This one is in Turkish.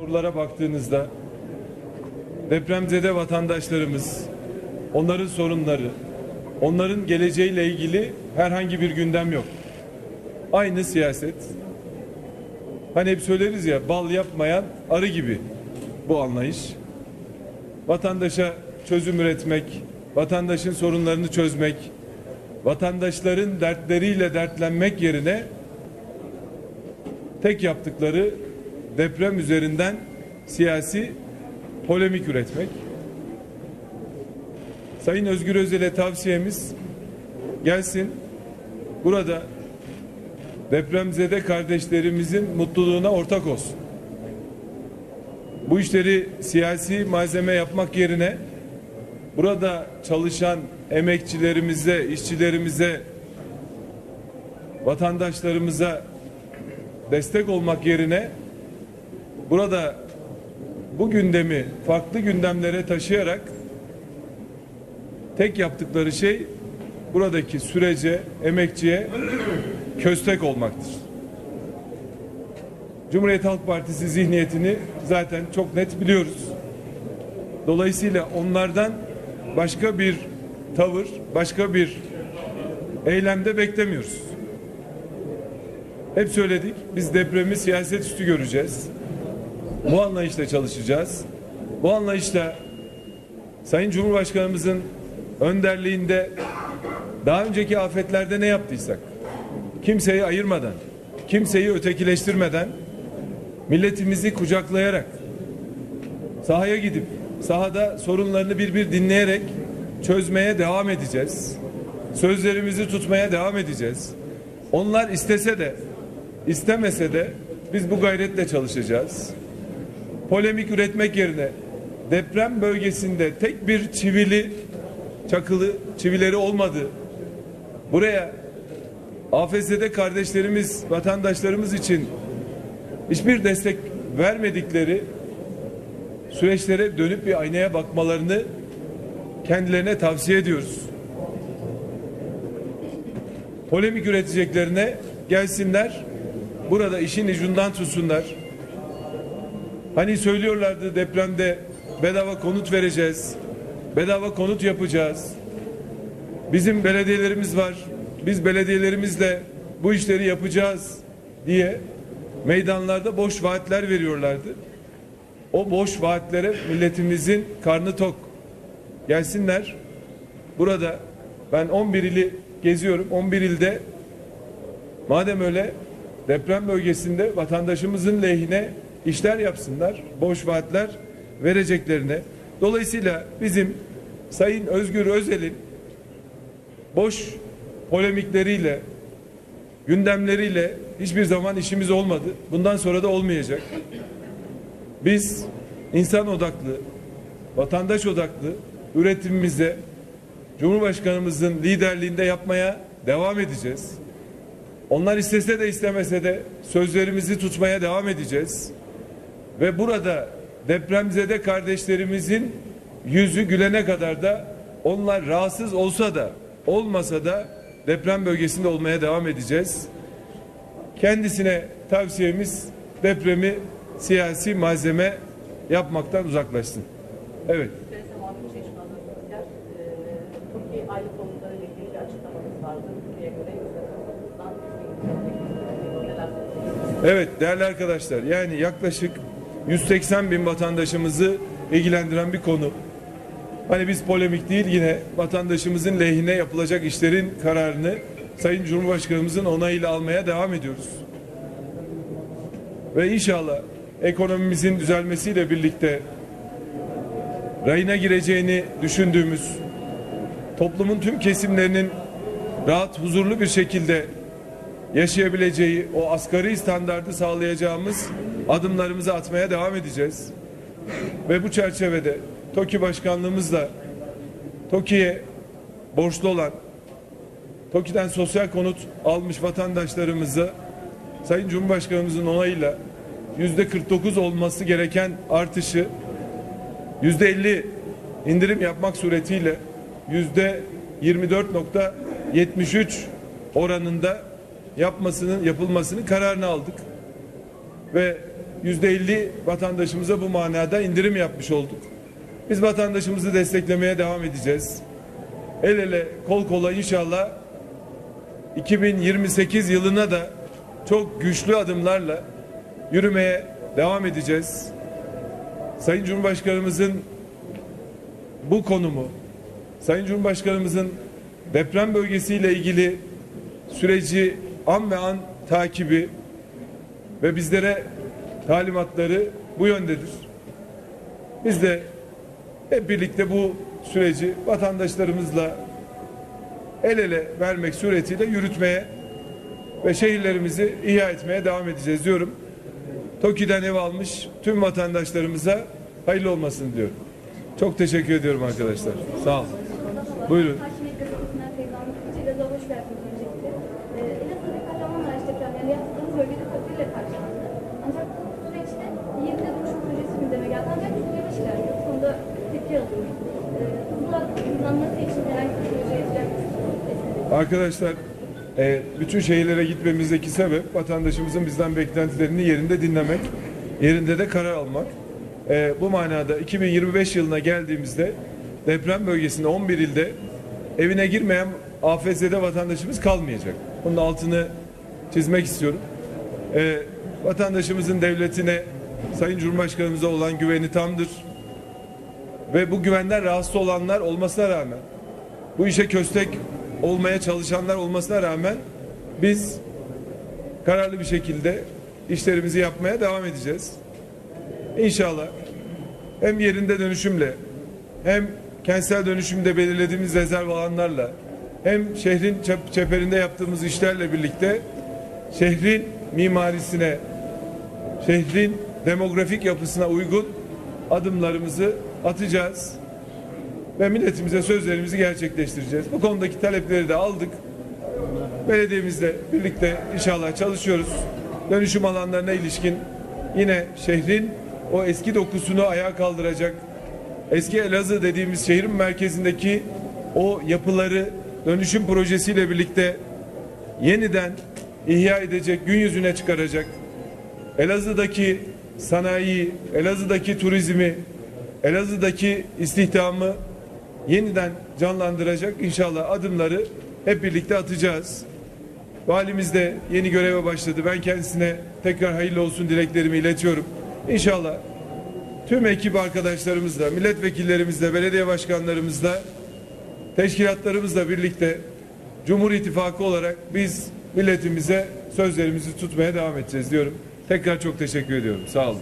Sorulara baktığınızda depremzede vatandaşlarımız, onların sorunları, onların geleceğiyle ilgili herhangi bir gündem yok. Aynı siyaset. Hani hep söyleriz ya bal yapmayan arı gibi bu anlayış. Vatandaşa çözüm üretmek, vatandaşın sorunlarını çözmek, vatandaşların dertleriyle dertlenmek yerine tek yaptıkları deprem üzerinden siyasi polemik üretmek. Sayın Özgür Özel'e tavsiyemiz gelsin burada depremzede kardeşlerimizin mutluluğuna ortak olsun. Bu işleri siyasi malzeme yapmak yerine burada çalışan emekçilerimize, işçilerimize, vatandaşlarımıza destek olmak yerine burada bu gündemi farklı gündemlere taşıyarak tek yaptıkları şey buradaki sürece, emekçiye köstek olmaktır. Cumhuriyet Halk Partisi zihniyetini zaten çok net biliyoruz. Dolayısıyla onlardan başka bir tavır, başka bir eylemde beklemiyoruz. Hep söyledik, biz depremi siyaset üstü göreceğiz. Bu anlayışla çalışacağız. Bu anlayışla Sayın Cumhurbaşkanımızın önderliğinde daha önceki afetlerde ne yaptıysak, kimseyi ayırmadan, kimseyi ötekileştirmeden, milletimizi kucaklayarak, sahaya gidip, sahada sorunlarını bir bir dinleyerek çözmeye devam edeceğiz. Sözlerimizi tutmaya devam edeceğiz. Onlar istese de, istemese de biz bu gayretle çalışacağız. Polemik üretmek yerine deprem bölgesinde tek bir çivili, çakılı çivileri olmadı. Buraya AFS'de kardeşlerimiz, vatandaşlarımız için hiçbir destek vermedikleri süreçlere dönüp bir aynaya bakmalarını kendilerine tavsiye ediyoruz. Polemik üreteceklerine gelsinler, burada işin ucundan tutsunlar. Hani söylüyorlardı depremde bedava konut vereceğiz, bedava konut yapacağız. Bizim belediyelerimiz var, biz belediyelerimizle bu işleri yapacağız diye meydanlarda boş vaatler veriyorlardı. O boş vaatlere milletimizin karnı tok. Gelsinler. Burada ben 11 ili geziyorum. 11 ilde madem öyle deprem bölgesinde vatandaşımızın lehine işler yapsınlar. Boş vaatler vereceklerine. Dolayısıyla bizim Sayın Özgür Özel'in boş polemikleriyle gündemleriyle hiçbir zaman işimiz olmadı. Bundan sonra da olmayacak. Biz insan odaklı, vatandaş odaklı üretimimize Cumhurbaşkanımızın liderliğinde yapmaya devam edeceğiz. Onlar istese de istemese de sözlerimizi tutmaya devam edeceğiz. Ve burada depremzede kardeşlerimizin yüzü gülene kadar da onlar rahatsız olsa da olmasa da deprem bölgesinde olmaya devam edeceğiz. Kendisine tavsiyemiz depremi siyasi malzeme yapmaktan uzaklaşsın. Evet. Süresi Muhammed Çeşman'ın Türkler, Türkiye aylık konutlarıyla ilgili bir açıklamanız vardı. Türkiye'ye göre %40'dan neler Evet değerli arkadaşlar yani yaklaşık 180 bin vatandaşımızı ilgilendiren bir konu. Hani biz polemik değil yine vatandaşımızın lehine yapılacak işlerin kararını Sayın Cumhurbaşkanımızın onayıyla almaya devam ediyoruz. Ve inşallah ekonomimizin düzelmesiyle birlikte rayına gireceğini düşündüğümüz toplumun tüm kesimlerinin rahat, huzurlu bir şekilde yaşayabileceği o asgari standardı sağlayacağımız adımlarımızı atmaya devam edeceğiz. Ve bu çerçevede TOKİ Başkanlığımızla TOKİ'ye borçlu olan TOKİ'den sosyal konut almış vatandaşlarımızı Sayın Cumhurbaşkanımızın onayıyla yüzde 49 olması gereken artışı yüzde 50 indirim yapmak suretiyle yüzde 24.73 oranında yapmasının yapılmasının kararını aldık. Ve yüzde elli vatandaşımıza bu manada indirim yapmış olduk. Biz vatandaşımızı desteklemeye devam edeceğiz. El ele kol kola inşallah 2028 yılına da çok güçlü adımlarla yürümeye devam edeceğiz. Sayın Cumhurbaşkanımızın bu konumu, Sayın Cumhurbaşkanımızın deprem bölgesiyle ilgili süreci an ve an takibi ve bizlere talimatları bu yöndedir. Biz de hep birlikte bu süreci vatandaşlarımızla el ele vermek suretiyle yürütmeye ve şehirlerimizi ihya etmeye devam edeceğiz diyorum. TOKİ'den ev almış tüm vatandaşlarımıza hayırlı olmasını diyorum. Çok teşekkür ediyorum arkadaşlar. Sağ olun. Buyurun. Arkadaşlar e, bütün şehirlere gitmemizdeki sebep vatandaşımızın bizden beklentilerini yerinde dinlemek, yerinde de karar almak. E, bu manada 2025 yılına geldiğimizde deprem bölgesinde 11 ilde evine girmeyen AFS'de vatandaşımız kalmayacak. Bunun altını çizmek istiyorum. E, vatandaşımızın devletine, Sayın Cumhurbaşkanımıza olan güveni tamdır. Ve bu güvenden rahatsız olanlar olmasına rağmen bu işe köstek olmaya çalışanlar olmasına rağmen biz kararlı bir şekilde işlerimizi yapmaya devam edeceğiz. İnşallah hem yerinde dönüşümle hem kentsel dönüşümde belirlediğimiz rezerv alanlarla hem şehrin çep- çeperinde yaptığımız işlerle birlikte şehrin mimarisine, şehrin demografik yapısına uygun adımlarımızı atacağız ve milletimize sözlerimizi gerçekleştireceğiz. Bu konudaki talepleri de aldık. Belediyemizle birlikte inşallah çalışıyoruz. Dönüşüm alanlarına ilişkin yine şehrin o eski dokusunu ayağa kaldıracak, eski Elazığ dediğimiz şehrin merkezindeki o yapıları dönüşüm projesiyle birlikte yeniden ihya edecek, gün yüzüne çıkaracak, Elazığ'daki sanayi, Elazığ'daki turizmi, Elazığ'daki istihdamı yeniden canlandıracak inşallah adımları hep birlikte atacağız. Valimiz de yeni göreve başladı. Ben kendisine tekrar hayırlı olsun dileklerimi iletiyorum. İnşallah tüm ekip arkadaşlarımızla, milletvekillerimizle, belediye başkanlarımızla, teşkilatlarımızla birlikte Cumhur İttifakı olarak biz milletimize sözlerimizi tutmaya devam edeceğiz diyorum. Tekrar çok teşekkür ediyorum. Sağ olun.